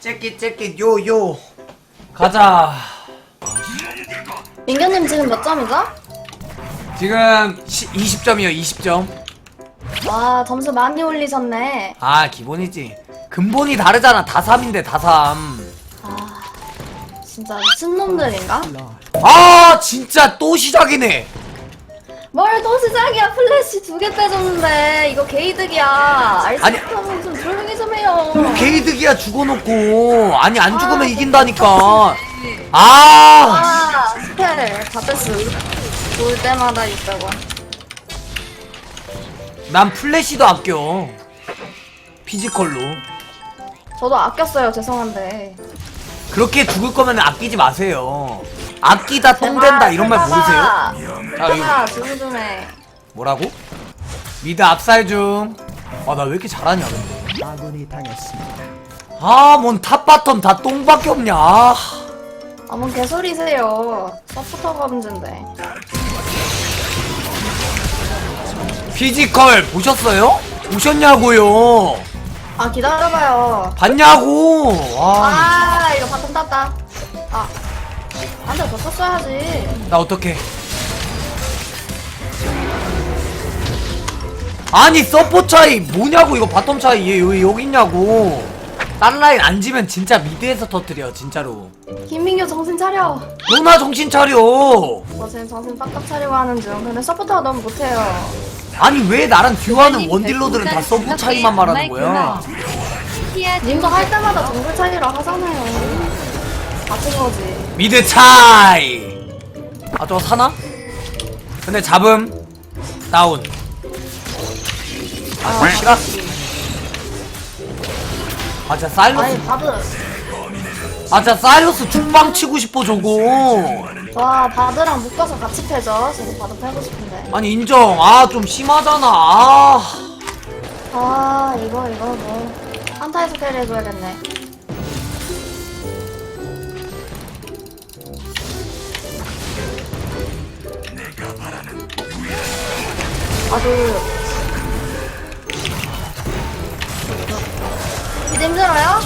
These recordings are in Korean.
째끼 째끼 요요. 가자. 민규님 지금 몇 점이죠? 지금 20점이요 20점. 와 점수 많이 올리셨네. 아 기본이지. 근본이 다르잖아. 다삼인데 다삼. 아 진짜 미친 놈들인가? 아 진짜 또 시작이네 뭘 또 시작이야 플래시 두 개 빼줬는데 이거 게이득이야. 아니. 알겠다면 좀 조용히 좀 해요. 게이득이야 죽어놓고 아니 안 죽으면 아, 이긴다니까 아 아 스펠 다 뺐어. 올 때마다 600원. 난 플래시도 아껴 피지컬로 저도 아꼈어요 죄송한데. 그렇게 죽을 거면 아끼지 마세요 아끼다 똥 된다 이런 말 모르세요? 아, 아 조용 좀 해. 뭐라고? 미드 압살 중. 아, 나 왜 이렇게 잘하냐, 근데. 아군이 당했습니다. 아, 뭔 탑바텀 다 똥밖에 없냐. 아, 아뭔 개소리세요. 서포터가 문제인데. 피지컬 보셨어요? 보셨냐고요? 아 기다려봐요. 봤냐고. 아, 아 이거 바텀 땄다. 아 안돼 더 썼어야지. 나 어떡해. 아니, 서포 차이 뭐냐고, 이거 바텀 차이. 얘왜 여기 있냐고. 딴 라인 안 지면 진짜 미드에서 터뜨려, 진짜로. 김민규 정신 차려. 너나 정신 차려. 저 지금 정신 빡빡 차리고 하는 중. 근데 서포터가 너무 못해요. 아니, 왜 나랑 듀하는 원딜러들은 다 서포 차이만 말하는 거야? 님도 할 때마다 정글 차이라 하잖아요. 같은 거지. 미드 차이 아 저거 사나? 근데 잡음 다운 아 싫어 아 진짜 사일러스 아니 바드. 아 진짜 사일러스 죽방 치고 싶어 저거 와 바드랑 묶어서 같이 패죠. 저도 바드 패고 싶은데. 아니 인정 아 좀 심하잖아 아 아 이거 이거 뭐 한타에서 캐리 해줘야겠네. 아주 이제 힘들어요?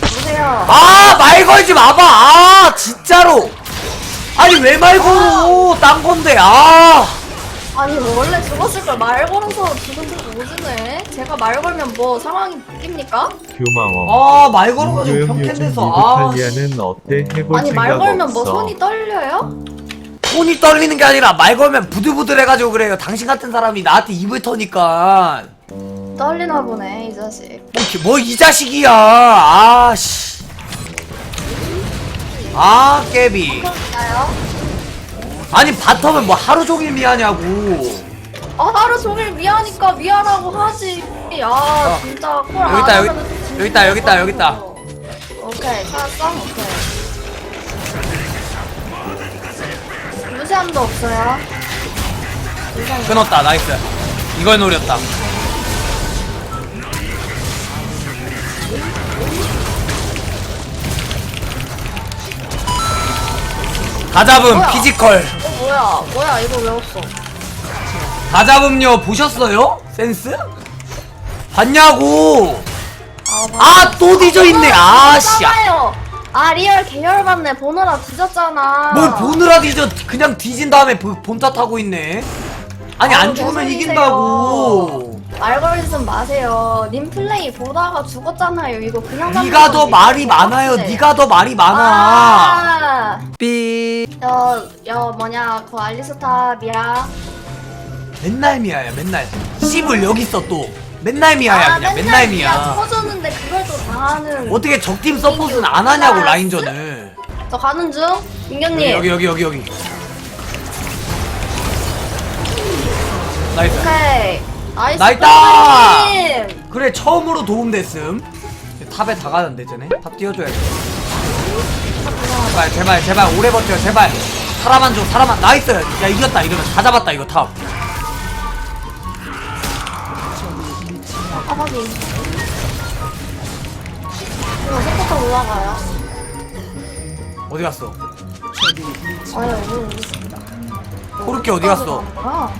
보세요. 아, 말 걸지 마봐. 아, 진짜로. 아니, 왜 말 걸어? 딴 건데, 아. 아니 뭐 원래 죽었을 걸 말 걸어서 죽은 적 오지네. 제가 말 걸면 뭐 상황이 바뀝니까? 교마워. 아, 말 걸어가지고 요즘 평캔돼서, 아. 미드탈리아는 어때? 해볼 아니 생각 말 걸면 뭐 없어. 손이 떨려요? 손이 떨리는 게 아니라 말 걸면 부들부들해가지고 그래요. 당신 같은 사람이 나한테 입을 터니까. 떨리나 보네 이 자식. 뭐 이 자식이야. 아, 씨. 아, 깨비. 그럴까요? 아니, 바텀은 뭐 하루 종일 미하냐고. 아 하루 종일 미안하니까 미안하고 하지. 야 진짜 콜 어. 여기 있다, 여기- 하면은 진짜 여기 있다, 여기 있다, 여기 있다. 오케이 찾았어? 오케이. 루시안도 없어요. 끊었다, 나이스. 이걸 노렸다. 다 잡음, 뭐야? 피지컬. 어 뭐야 뭐야 이거 왜 없어? 다 잡음요, 보셨어요? 센스? 봤냐고! 아, 또 뒤져있네, 아, 씨. 요아 리얼 계열 받네 보느라 뒤졌잖아. 뭘 보느라 뒤져, 그냥 뒤진 다음에 보- 본타 타고 있네. 아니, 아유, 안 죽으면 개소리세요. 이긴다고. 말 걸지 좀 마세요. 님 플레이 보다가 죽었잖아요. 이거 그냥 네가 더. 말이 많아요, 네. 네가 더 말이 많아. 아, 삐. 여, 여 뭐냐 그 알리스타 미야. 맨날 미아야 맨날 씹을 여기 있어 또 맨날 미아야 그냥 맨날 미아 터졌는데 그걸 또 당하는. 어떻게 적팀 서폿은 안 하냐고 라인전을 저 가는 중. 민경님. 여기 여기 여기 여기 나이스 오케이. 나이스. 나이다! 님 그래 처음으로 도움 됐음 탑에 다 가는데 쟤네 탑 띄워줘야 돼 제발 제발 제발 오래 버텨 제발 사람만 줘 사람만 나이스 야 이겼다 이러면 다 잡았다 이거 탑 확인. 이거 속부터 올라가요. 어디 갔어? 아니 여기 있습니다. 코르키 어디 갔어? 아,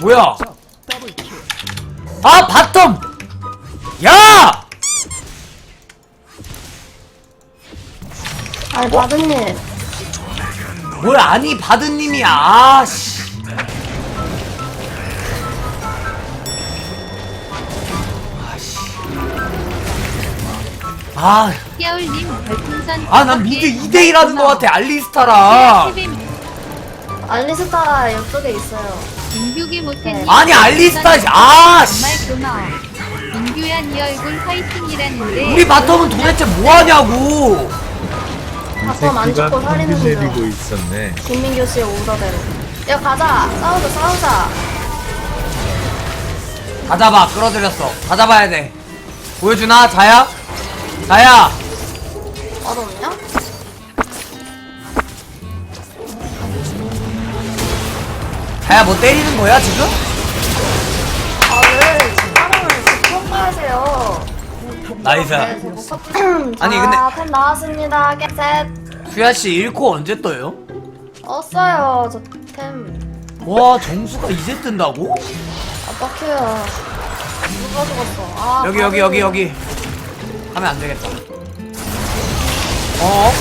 뭐야? 아 바텀! 야! 아니 바드님. 뭘 아니 바드님이야. 아씨 아. 깨울님 별풍선 아 난 미드 2대1 하는 것 같아 알리스타랑 알리스타 옆쪽에 있어요. 민규기 못했니? 아니 알리스타 아 씨. 정말 고마워. 민규야 네 얼굴 화이팅이라는데. 우리 바텀은 도대체 뭐하냐고. 바텀 안 죽고 살리는 중 내리고 있었네. 김민규 씨의 오더대로. 야 가자. 싸우자 싸우자. 다 잡아 끌어들였어. 다 잡아야 돼. 보여주나 자야 자야! 맛없냐? 자야 뭐 때리는 거야 지금? 아왜? 사람을 평가하세요. 나이스 아니, 아니 근데- 템 나왔습니다. 겟셋. 수야 씨 1코 언제 떠요? 떴어요 저템. 와 정수가 이제 뜬다고? 어떡해요. 누가 죽었어? 아 여기 여기 여기 여기 하면 안 되겠다 어?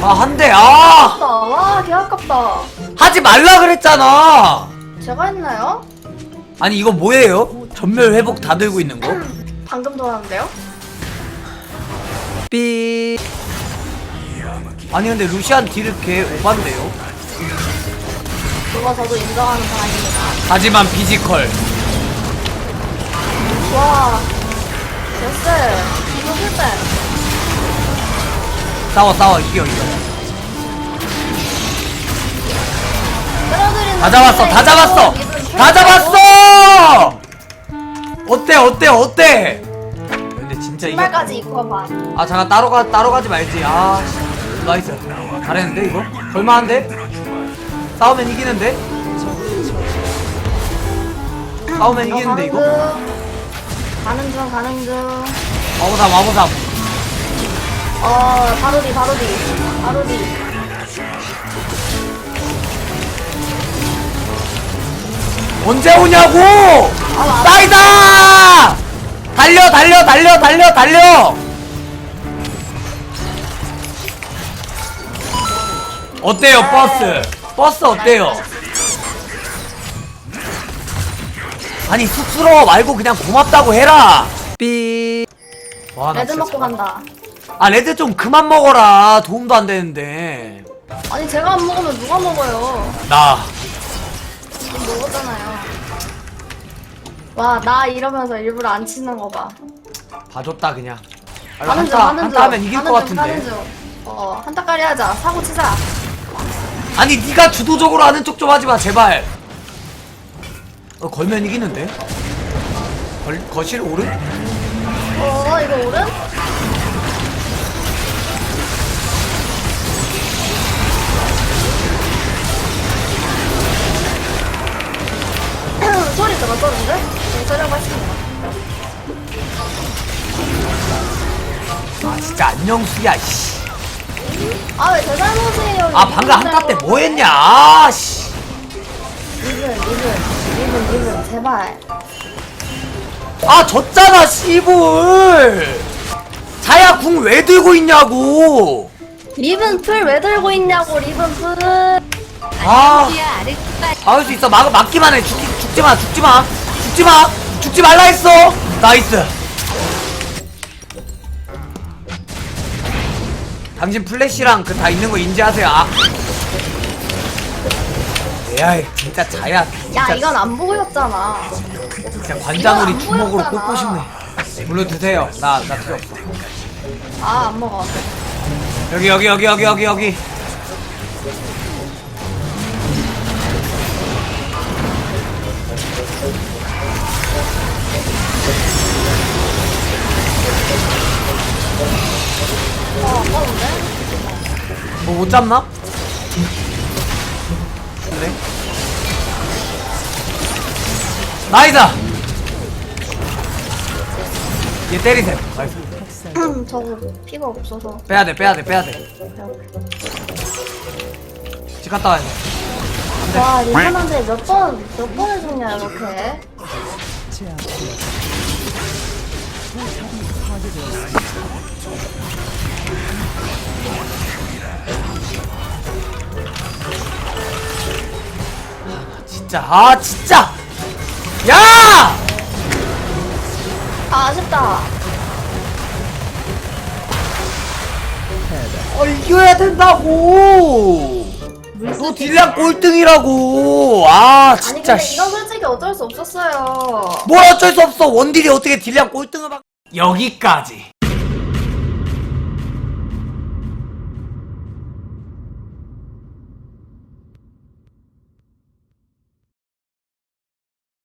아 한 대 아 아깝다 와 개 아깝다 하지 말라 그랬잖아 제가 했나요? 아니 이거 뭐예요? 전멸 회복 다 들고 있는 거? 방금 돌았는데요? 삐. 아니 근데 루시안 딜을 개 오반데요? 그거 저도 인정하는 바입니다. 하지만 피지컬. 와. 됐어 이거 실패 싸워 싸워. 이겨 이겨. 끌어들이는 다 잡았어 다 잡았어. 다 잡았어 어때 어때 어때? 근데 진짜 이거 신발까지 입고 봐. 아 잠깐 따로 가 따로 가지 말지. 아 씨. 나이스. 잘했는데 이거? 볼만한데? 싸우면 이기는데? 싸우면 이기는데 이거? 가는 중 가는 중. 마보삼 마보삼. 어 바로 뒤 바로 뒤 바로 뒤 언제 오냐고! 아, 싸이다! 달려 달려 달려 달려 달려! 어때요 버스? 버스 어때요? 아니 쑥스러워 말고 그냥 고맙다고 해라! 삐. 와, 나 레드 진짜 먹고 간다. 아 레드 좀 그만 먹어라. 도움도 안 되는데. 아니 제가 안 먹으면 누가 먹어요? 나 먹었잖아요 와 나 이러면서 일부러 안 치는 거 봐 봐줬다 그냥 아, 가는 중 한타 가는 중 한타 하면 이길 것 같은데 가는 중. 어 한타까리 하자 사고 치자 아니 네가 주도적으로 하는 쪽 좀 하지 마 제발. 어, 걸면 이기는데. 걸 거실 오른? 어 이거 오른? 소리 들었었는데? 네, 소리라고 했습니다 아 진짜 안녕수야 씨. 아왜 제 잘못이에요 아 방금 한타 때 뭐 했냐? 아 씨. 리븐 리븐 리븐 리븐 제발 아 졌잖아 씨불. 자야 궁 왜 들고 있냐고. 리븐 풀 왜 들고 있냐고 리븐 풀 아 아르키바 막을 수 있어 막 막기만 해 죽지 죽지 마 죽지 마 죽지 마 죽지 말라 했어 나이스 당신 플래시랑 그 다 있는 거 인지하세요 아 야, 진짜 자야. 진짜, 야 이건 안 보였잖아 이건 안 주먹으로 보였잖아. 꽂고 싶네. 물론 드세요. 나, 나 필요 없어. 아 안 먹어 여기, 여기, 여기, 여기, 여기, 여기. 어 아까운데? 뭐 못 잡나? 그래? 나이스 얘 때리세요 나이스 저거 피가 없어서. 빼야돼 빼야돼 빼야돼 집 갔다 와야 돼 와, 리선한테 몇 번, 몇 번을 죽냐, 이렇게. 진짜 아 진짜 야! 아, 아쉽다. 어 이겨야 된다고 너 딜량 꼴등이라고 아 아니, 진짜 근데 씨. 이건 솔직히 어쩔 수 없었어요. 뭘 어쩔 수 없어 원딜이 어떻게 딜량 꼴등을 막 여기까지